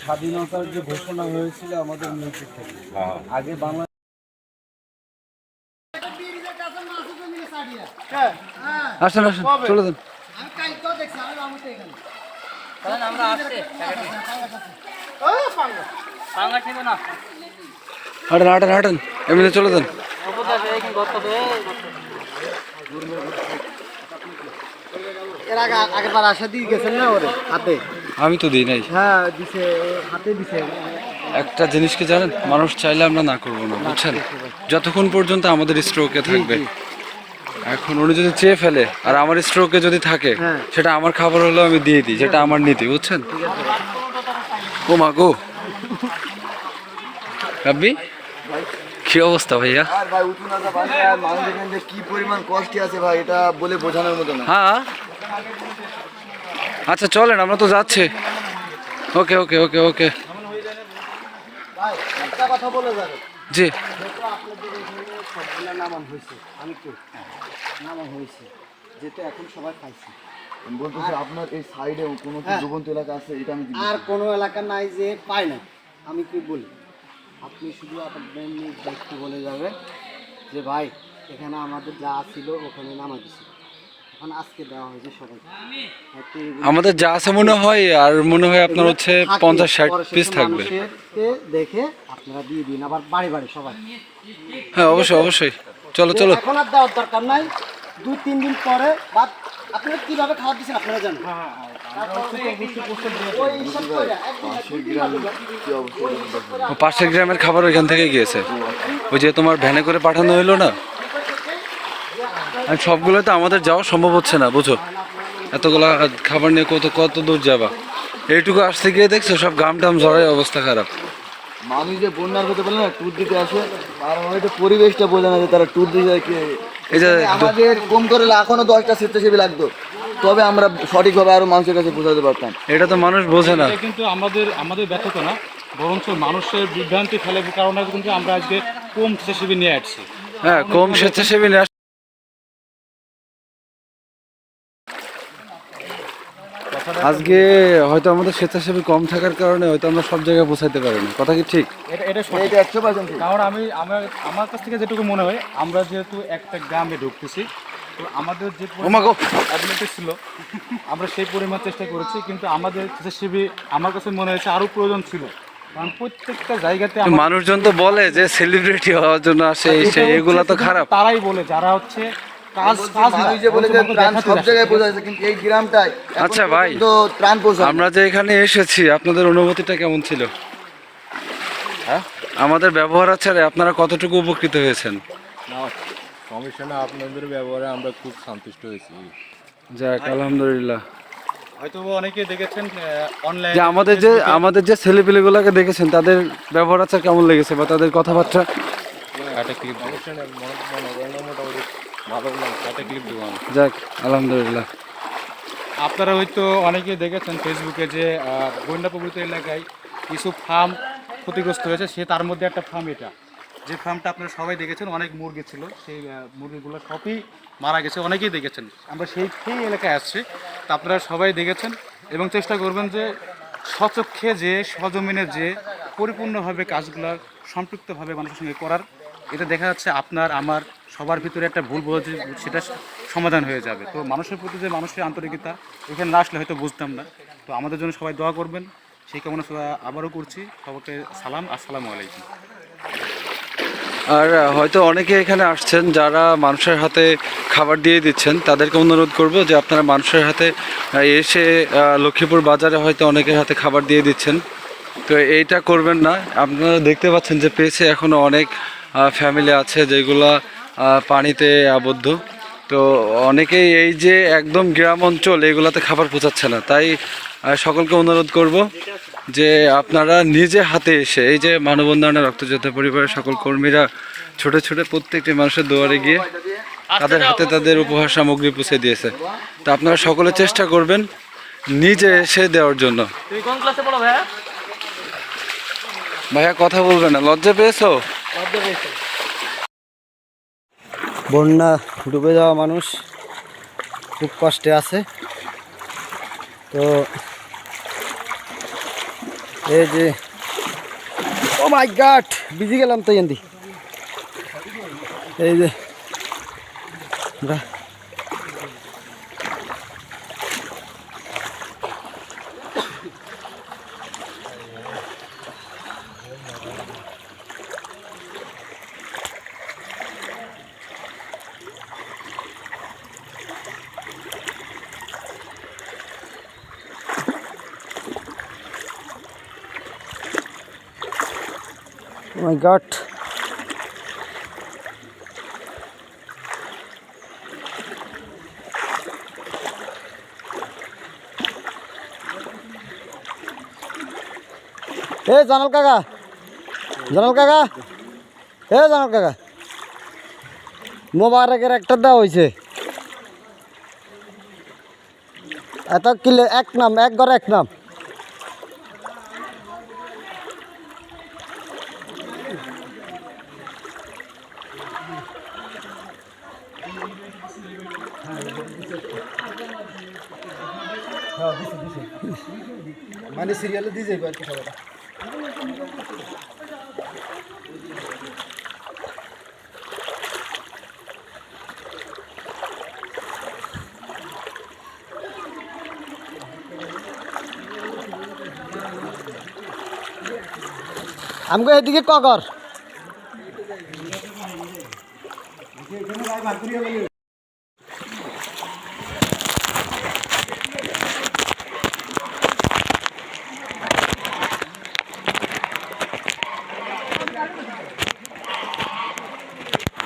স্বাধীনতার যে ঘোষণা হয়েছিল আমাদের মিউজিক থেকে হ্যাঁ আগে বাংলা আসেন আসেন চলে যান হাঁটেন হাঁটেন হাঁটেন। এমনি চলে যান। এর আগে আগের আশা দিয়ে গেছেন না ওরে হাতে? আমি তো দিই নাই। হ্যাঁ দিছে হাতে দিছে। একটা জিনিস কি জানেন? মানুষ চাইলে আমরা না করব না বুঝছেন? যতক্ষণ পর্যন্ত আমাদের স্ট্রোকে থাকবে। এখন উনি যদি চেয়ে ফেলে আর আমার স্ট্রোকে যদি থাকে হ্যাঁ। সেটা আমার খাবার হলেও আমি দিয়ে দিই সেটা আমার নীতি বুঝছেন? ও মা গো। রাব্বি কি অবস্থা ভাইয়া? আর ভাই উঠুন না ভাই আর মানুষ এখানে কি পরিমাণ কষ্টে আছে ভাই এটা বলে বোঝানোর মতো না। হ্যাঁ? আচ্ছা চলেন আমরা তো যাচ্ছি। ওকে ওকে ওকে ওকে। ভাই একটা কথা বলে যাবে। জি। সবগুলা নামান হয়েছে আমি তো নামান হয়েছে যেটা এখন সবাই খাইছে। আমি বলতেছি আপনার এই সাইডে কোনো হ্যাঁ। এলাকা আছে এটা আমি আর কোনো এলাকা নাই যে পায় না আমি কি বলি? আপনি শুধু আপনার নিজ ব্যক্তি বলে যাবে যে ভাই এখানে আমাদের যা ছিল ওখানে নামা দিছি এখন আজকে দেওয়া হয়েছে সবাই আমাদের যা আছে মনে হয় আর মনে হয় আপনার হচ্ছে পঞ্চাশ ষাট পিস থাকবে। দেখে আপনারা দিয়ে দিন আবার বাড়ি বাড়ি সবাই। হ্যাঁ অবশ্যই অবশ্যই। চলো চলো। এখন আর দেওয়ার দরকার নাই। দুই তিন দিন পরে বা আপনারা কীভাবে খাবার দিচ্ছেন আপনারা জানেন? ওই পাশের গ্রামের খাবার ওইখান থেকে গিয়েছে। ওই যে তোমার ভ্যানে করে পাঠানো হইল না? আর সবগুলো তো আমাদের যাওয়া সম্ভব হচ্ছে না বুঝো এতগুলা খাবার নিয়ে কত কত দূর যাবা? এইটুকু আসতে গিয়ে দেখছ সব গাম টাম ঝড়াই অবস্থা খারাপ। মানুষ যে বন্যার কথা বলে না ট্যুর দিতে আসে আর হয়তো পরিবেশটা বোঝে না যে তারা ট্যুর দিতে যায় কি এই যে আমাদের কম করে এখনও দশটা স্বেচ্ছাসেবী লাগতো। তবে আমরা সঠিকভাবে আরও মানুষের কাছে বোঝাতে পারতাম। এটা তো মানুষ বোঝে না। কিন্তু আমাদের আমাদের ব্যর্থত না বরঞ্চ মানুষের বিভ্রান্তি ফেলে কারণে কিন্তু আমরা আজকে কম স্বেচ্ছাসেবী নিয়ে আসছি। হ্যাঁ কম স্বেচ্ছাসেবী নিয়ে আজকে হয়তো আমাদের স্বেচ্ছাসেবী কম থাকার কারণে হয়তো আমরা সব জায়গায় পৌঁছাতে পারিনি। কথা কি ঠিক? এটা কারণ আমি আমার আমার কাছ থেকে যেটুকু মনে হয় আমরা যেহেতু একটা গ্রামে ঢুকতেছি তো আমাদের যে গো। ছিল আমরা সেই পরিমাণ চেষ্টা করেছি কিন্তু আমাদের স্বেচ্ছাসেবী আমার কাছে মনে হয়েছে আরও প্রয়োজন ছিল কারণ প্রত্যেকটা জায়গাতে মানুষজন তো বলে যে সেলিব্রিটি হওয়ার জন্য আসে সেই এগুলা তো খারাপ তারাই বলে যারা হচ্ছে আচ্ছা ভাই। আমরা যে এখানে এসেছি আপনাদের অনুভূতিটা কেমন ছিল হ্যাঁ? আমাদের ব্যবহার আচারে আপনারা কতটুকু উপকৃত হয়েছেন সমস্যা না আপনাদের ব্যবহারে আমরা খুব সন্তুষ্ট হয়েছি। যাক আলহামদুলিল্লাহ। হয়তো অনেকে দেখেছেন অনলাইন যে আমাদের যে আমাদের যে ছেলেপিলেগুলোকে দেখেছেন তাদের ব্যবহার আচার কেমন লেগেছে বা তাদের কথাবার্তা? যাক আলহামদুলিল্লাহ। আপনারা হয়তো অনেকে দেখেছেন ফেসবুকে যে আহ, বন্যা এলাকায় কিছু ফার্ম ক্ষতিগ্রস্ত হয়েছে সে তার মধ্যে একটা ফার্ম এটা। যে ফার্মটা আপনারা সবাই দেখেছেন, অনেক মুরগি ছিল, সেই মুরগিগুলো সবই মারা গেছে, অনেকেই দেখেছেন। আমরা সেই সেই এলাকায় আসছি, তা আপনারা সবাই দেখেছেন এবং চেষ্টা করবেন যে স্বচক্ষে যে, সজমিনে যে পরিপূর্ণভাবে কাজগুলো সম্পৃক্তভাবে মানুষের সঙ্গে করার, এটা দেখা যাচ্ছে আপনার, আমার, সবার ভিতরে একটা ভুল বোঝে সেটা সমাধান হয়ে যাবে। তো মানুষের প্রতি যে মানুষের আন্তরিকতা, এখানে না আসলে হয়তো বুঝতাম না। তো আমাদের জন্য সবাই দোয়া করবেন। সেই কামনা আবারও করছি। সবাইকে সালাম, আসসালামু আলাইকুম। আর হয়তো অনেকে এখানে আসছেন যারা মানুষের হাতে খাবার দিয়ে দিচ্ছেন, তাদেরকে অনুরোধ করব যে আপনারা মানুষের হাতে এসে লক্ষ্মীপুর বাজারে হয়তো অনেকের হাতে খাবার দিয়ে দিচ্ছেন। তো এইটা করবেন না। আপনারা দেখতে পাচ্ছেন যে পেছে এখনও অনেক ফ্যামিলি আছে যেগুলা পানিতে আবদ্ধ। তো অনেকেই এই যে একদম গ্রাম অঞ্চল, এগুলাতে খাবার পৌঁছাচ্ছে না। তাই সকলকে অনুরোধ করব যে আপনারা নিজে হাতে এসে এই যে মানববন্ধনের রক্তযোদ্ধা পরিবারের সকল কর্মীরা ছোট ছোট প্রত্যেকটি মানুষের দুয়ারে গিয়ে তাদের হাতে তাদের উপহার সামগ্রী পৌঁছে দিয়েছে। তা আপনারা সকলে চেষ্টা করবেন নিজে এসে দেওয়ার জন্য। ভাইয়া? কথা বলবে না লজ্জা পেয়েছ। বন্যা ডুবে যাওয়া মানুষ খুব কষ্টে আছে। তো এই যে ও মাই গাট বিজি গেলাম তো এন্দি। এই যে my god. এ, জানাল কাকা। জানাল কাকা। এ, জানাল কাকা। মোবারকের একটা দেওয়া হয়েছে এত কিলে, এক নাম, এক ঘরে এক নাম। মানে সিরিয়ালে দিয়ে যাবে আর কি সবাই আমাকে এদিকে ককর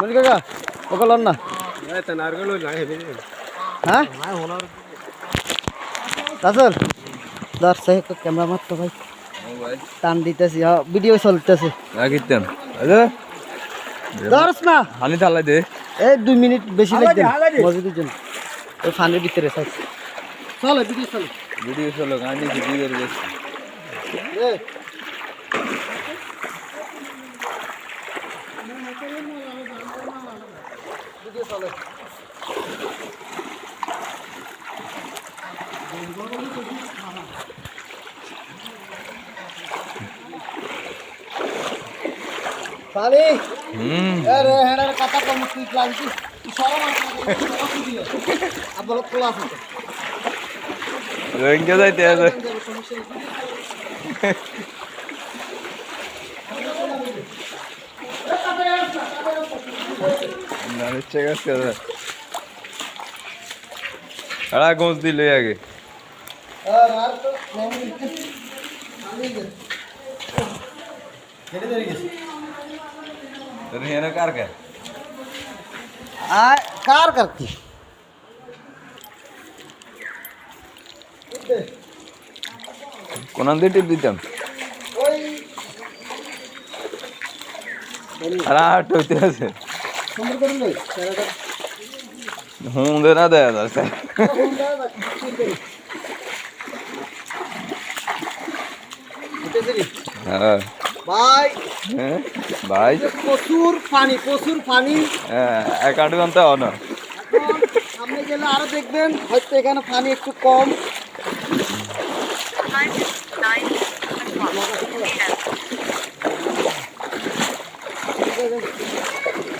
বলি কাকা ওকে লন না। হ্যাঁ? রাসেল দর সে ক্যামেরা মার তো ভাই। টান দিতেছি হ্যাঁ ভিডিও চলতেছে। রাখিতাম আরে ধরস না হানি তালাই দে। এই দুই মিনিট বেশি লাগবে মসজিদের জন্য। ওই ফানের ভিতরে চলো ভিডিও চলো। ভিডিও চলো গানি ভিডিও এ ভিডিও চলে। পানি আরে হেডার কথা কম তুই তুই আবার খোলা আছে রোহিঙ্গা যাইতে আছে না নিশ্চয় কাজ করে আড়া গোঁজ দিল আগে আর আর তো মেমরি পানি দে কেটে ধরে গেছে তোর হিয়ানো কার কার আর কার কার কি কোন দিয়ে টিপ দিতাম ওই আরে আট হইতে আছে সুন্দর করে লই সেটা হুম দে না দেয়া যাচ্ছে হ্যাঁ। ভাই। হ্যাঁ ভাই। প্রচুর পানি প্রচুর পানি। হ্যাঁ এক আধ ঘণ্টা এখন গেলে আরও দেখবেন হয়তো এখানে পানি একটু কম।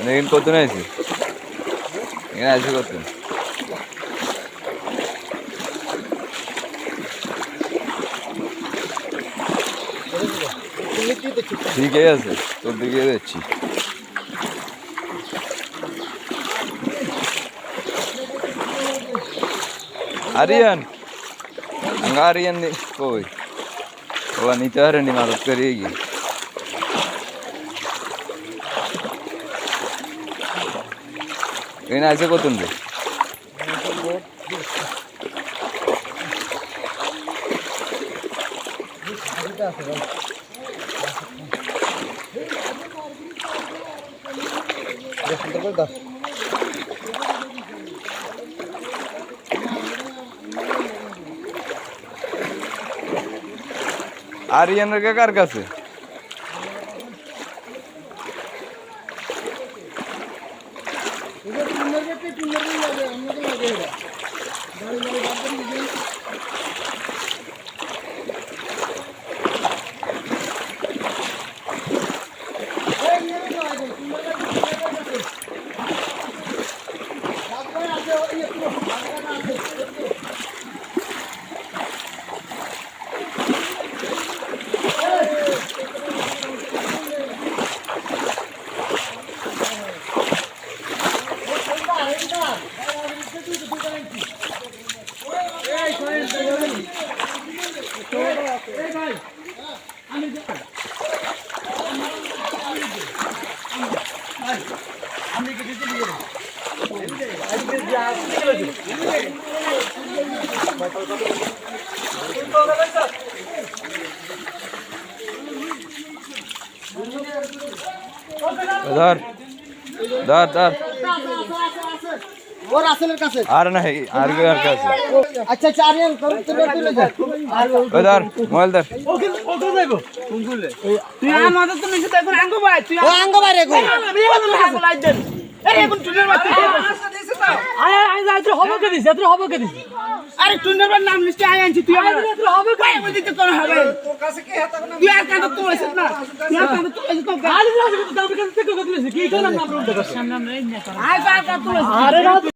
এখানে কত আছে এখানে আছে কত ঠিক আছে তোর দিকে যাচ্ছি आर्यन अंगारियन कोई वो नीचे हरणी मदद करेगी এখানে আছে কত আর ইয়ানের কার কাছে? ধর ধর ধর ও রাসেলের কাছে আর নাই আর কি আর কাছে আচ্ছা আচ্ছা আরিয়ান তোর তুলে তুলে যা ওই ধর মোবাইল ধর তুই আমাদের তো নিচে এখন আঙ্গ ভাই তুই ও আঙ্গ বাইরে কই আমি এখন হাসো লাই দেন আরে এখন টুনের বাচ্চা আয় আয় তুই হবে কে দিস তুই হবে কে দিস আরে টুনের বাচ্চা নাম লিস্টে আই আনছি তুই আমার হবে কই আমি দিতে কোন হবে। তোর কাছে কি হাতা তুই আর কাঁদা তো এসে না। তুই আর কাঁদা তো এসে তো গালি দিছিস দাবি কাছে থেকে তুই কি কোন নাম রুম দেখছ সামনে আমরা এই না কার তুই আরে না